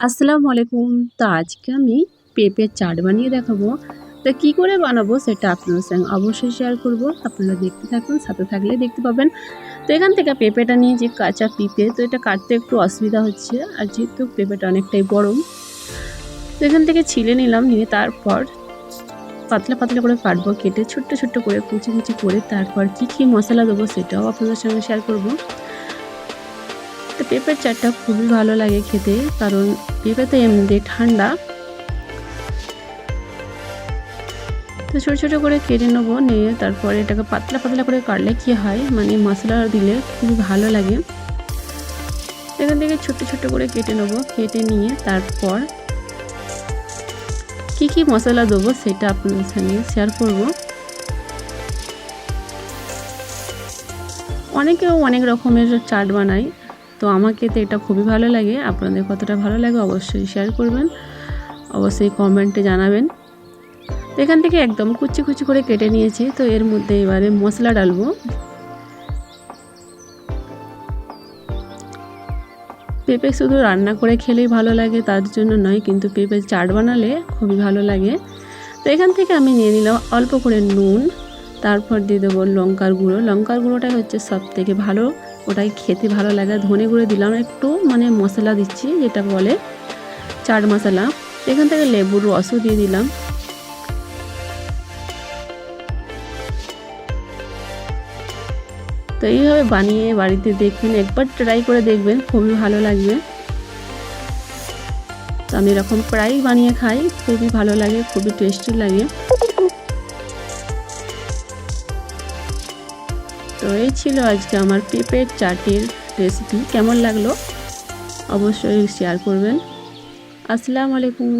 আসসালামু আলাইকুম। তো আজকে আমি পেঁপের চাট বানিয়ে দেখাবো। তো কী করে বানাবো সেটা আপনার সঙ্গে অবশ্যই শেয়ার করব। আপনারা দেখতে থাকুন, সাথে থাকলে দেখতে পাবেন। তো এখান থেকে পেঁপেটা নিয়ে যে কাঁচা পেঁপে, তো এটা কাটতে একটু অসুবিধা হচ্ছে। আর যেহেতু পেঁপেটা অনেকটাই গরম, তো এখান থেকে ছিলে নিলাম, নিয়ে তারপর পাতলা পাতলা করে কাটবো, কেটে ছোট্ট ছোট্ট করে কুচি কুচি করে তারপর কী কী মশলা দেবো সেটাও আপনাদের সঙ্গে শেয়ার করব। তো পেঁপের চাটটা খুবই ভালো লাগে খেতে, কারণ পেঁপে তো এমনিতে ঠান্ডা। তো ছোটো ছোটো করে কেটে নেব, নিয়ে তারপরে এটাকে পাতলা পাতলা করে কাটলে কী হয় মানে মশলা দিলে খুবই ভালো লাগে। এখান থেকে ছোট্ট ছোট্ট করে কেটে নেব, কেটে নিয়ে তারপর কি কি মশলা দেবো সেটা আপনাদের সঙ্গে শেয়ার করব। অনেকেও অনেক রকমের চাট বানায় তো আমাকে তো এটা খুবই ভালো লাগে। আপনাদের কতটা ভালো লাগে অবশ্যই শেয়ার করবেন। অবশ্যই কমেন্টে জানাবেন। তো এখান থেকে একদম কুচি কুচি করে কেটে নিয়েছি। তো এর মধ্যে এবারে মশলা ডালবো পেঁপে শুধু রান্না করে খেলেই ভালো লাগে, তার জন্য নয়, কিন্তু পেঁপে চাট বানালে খুবই ভালো লাগে। তো এখান থেকে আমি নিয়ে নিলাম অল্প করে নুন। তারপর দিয়ে দেবো লঙ্কার গুঁড়ো। লঙ্কার গুঁড়োটাই হচ্ছে সব থেকে ভালো। ওটাই খেতে ভালো লাগে। ধনে গুঁড়ো দিলাম একটু মানে মশলা দিচ্ছি, যেটা বলে চাট মশলা। এখান থেকে লেবুর রসও দিয়ে দিলাম। তো এইভাবে বানিয়ে বাড়িতে দেখবেন, একবার ট্রাই করে দেখবেন, খুবই ভালো লাগবে। তো আমি এরকম প্রায়ই বানিয়ে খাই, খুবই ভালো লাগে, খুবই টেস্টি লাগে। তো এই ছিল আজকে আমার পেঁপের চাটের রেসিপি কেমন লাগল? অবশ্যই শেয়ার করবেন। আসসালামু আলাইকুম।